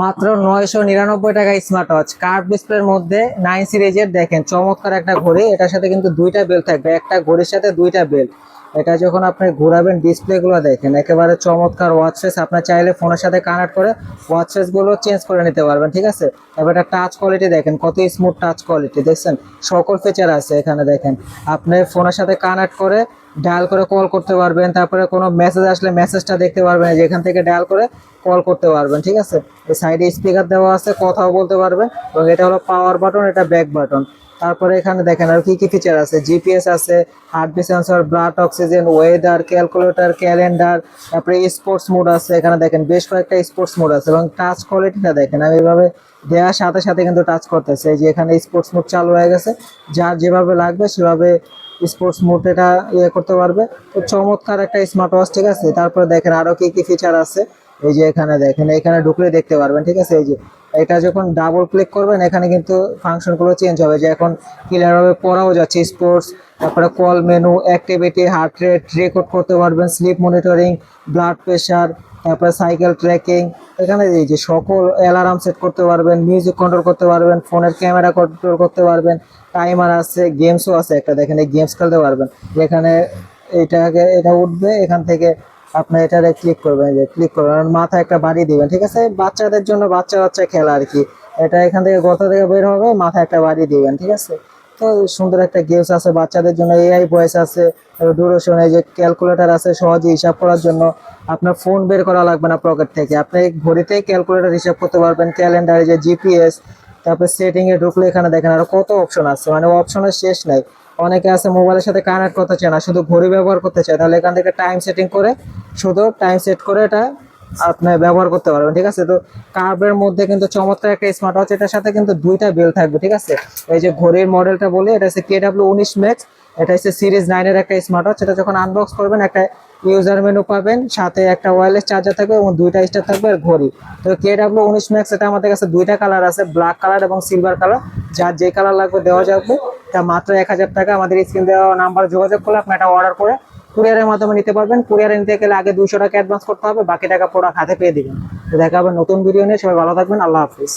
মাত্র নয়শো নিরানব্বই টাকা স্মার্ট ওয়াচ কার্ভ ডিসপ্লের মধ্যে নাইন সিরিজের দেখেন, চমৎকার একটা ঘড়ি। এটার সাথে কিন্তু দুইটা বেল থাকবে, একটা ঘড়ির সাথে দুইটা বেল এটা যখন আপনি ঘোরাবেন ডিসপ্লে গুলো দেখেন, একেবারে চমৎকার ওয়াচ ফেস আপনার চাইলে ফোনের সাথে কানেক্ট করে ওয়াচ ফেসগুলো চেঞ্জ করে নিতে পারবেন, ঠিক আছে? এবার এটা টাচ কোয়ালিটি দেখেন, কত স্মুথ টাচ কোয়ালিটি দেখছেন? সকল ফিচার আছে এখানে দেখেন। আপনি ফোনের সাথে কানেক্ট করে ডায়াল করে কল করতে পারবেন। তারপরে কোনো মেসেজ আসলে মেসেজটা দেখতে পারবেন এই যে এখান থেকে ডায়াল করে কল করতে পারবেন, ঠিক আছে? সাইডে স্পিকার দেওয়া আছে, কথাও বলতে পারবেন এবং এটা হলো পাওয়ার বাটন এটা ব্যাক বাটন তারপরে এখানে দেখেন আর কি কি ফিচার আছে? জিপিএস আছে heartbeat sensor blood oxygen weather calculator calendar তারপরে স্পোর্টস মোড আছে, এখানে দেখেন বেশ কয়েকটা স্পোর্টস মোড আছে এবং টাচ কোয়ালিটিটা দেখেন। আমি এভাবে দেওয়ার সাথে সাথে কিন্তু টাচ করতেছে। যে এখানে স্পোর্টস মোড চালু হয়ে গেছে, যার যেভাবে লাগবে সেভাবে স্পোর্টস মোড এটা ইয়ে করতে পারবে। তো চমৎকার একটা স্মার্ট ওয়াচ ঠিক আছে? তারপরে দেখেন আরও কী কী ফিচার আছে। এই যে এখানে দেখেন, এখানে ঢুকলে দেখতে পারবেন, ঠিক আছে? এই যে, এটা যখন ডাবল ক্লিক করবেন, এখানে কিন্তু ফাংশনগুলো চেঞ্জ হবে। যে এখন ক্লিয়ার ভাবে পড়াও যাচ্ছে স্পোর্টস তারপরে call menu activity heart rate record করতে পারবেন স্লিপ মনিটরিং ব্লাড প্রেশার তারপরে সাইকেল ট্র্যাকিং এখানে এই যে সকল অ্যালার্ম সেট করতে পারবেন মিউজিক কন্ট্রোল করতে পারবেন, ফোনের ক্যামেরা কন্ট্রোল করতে পারবেন টাইমার আছে গেমসও আছে একটা, দেখেন এই গেমস খেলতে পারবেন। এখানে এটাকে, এটা উঠবে, এখান থেকে আপনি এটারে ক্লিক করবেন যে ক্লিক করবেন মাথায় একটা বাড়ি দিবেন, ঠিক আছে? বাচ্চাদের জন্য বাচ্চা বাচ্চা খেলা আর কি। এটা এখান থেকে গর্ত থেকে বের হবে, মাথায় একটা বাড়ি দিবেন, ঠিক আছে? তো সুন্দর একটা গেমস আছে, বাচ্চাদের জন্য এআই ভয়েস আছে ডুরেশন এই যে ক্যালকুলেটর আছে, সহজে হিসাব করার জন্য আপনার ফোন বের করা লাগবে না পকেট থেকে। আপনি ঘড়িতেই ক্যালকুলেটর হিসাব করতে পারবেন ক্যালেন্ডারে যে জিপিএস তারপর সেটিং এ ঢুকলে এখানে দেখেন আরও কত অপশন আছে। মানে অপশনের শেষ নাই। অনেকে আছে মোবাইলের সাথে কানেক্ট করতে চায় না, শুধু ঘড়ি ব্যবহার করতে চায়। তাহলে এখান থেকে টাইম সেটিং করে শুধু টাইম সেট করে এটা আপনি ব্যবহার করতে পারবেন, ঠিক আছে? তো কার্ভের মধ্যে কিন্তু চমৎকার একটা স্মার্ট ওয়াচ এটার সাথে কিন্তু দুইটা বেল থাকবে, ঠিক আছে? এই যে ঘড়ির মডেলটা বলি, এটা হচ্ছে কে ডাব্লিউ উনিশ ম্যাক্স এটা হচ্ছে সিরিজ নাইনের একটা স্মার্ট ওয়াচ এটা যখন আনবক্স করবেন, একটা ইউজার মেনু পাবেন, সাথে একটা ওয়্যারলেস চার্জার থাকবে এবং দুইটা স্টার থাকবে আর ঘড়ি। তো কে ডাব্লিউ উনিশ ম্যাক্স এটা আমাদের কাছে দুইটা কালার আছে ব্ল্যাক কালার এবং সিলভার কালার যার যে কালার লাগবে দেওয়া যাবে, তা মাত্র এক হাজার টাকা আমাদের স্ক্রিন দেওয়া নাম্বার যোগাযোগ করলে আপনি এটা অর্ডার করে কুরিয়ারের মাধ্যমে নিতে পারবেন। কুরিয়ারে নিতে গেলে আগে দুশো টাকা অ্যাডভান্স করতে হবে, বাকি টাকা প্রোডাক্ট খাতে পেয়ে দিবেন। দেখা হবে নতুন ভিডিও নিয়ে, সবাই ভালো থাকবেন, আল্লাহ হাফিজ।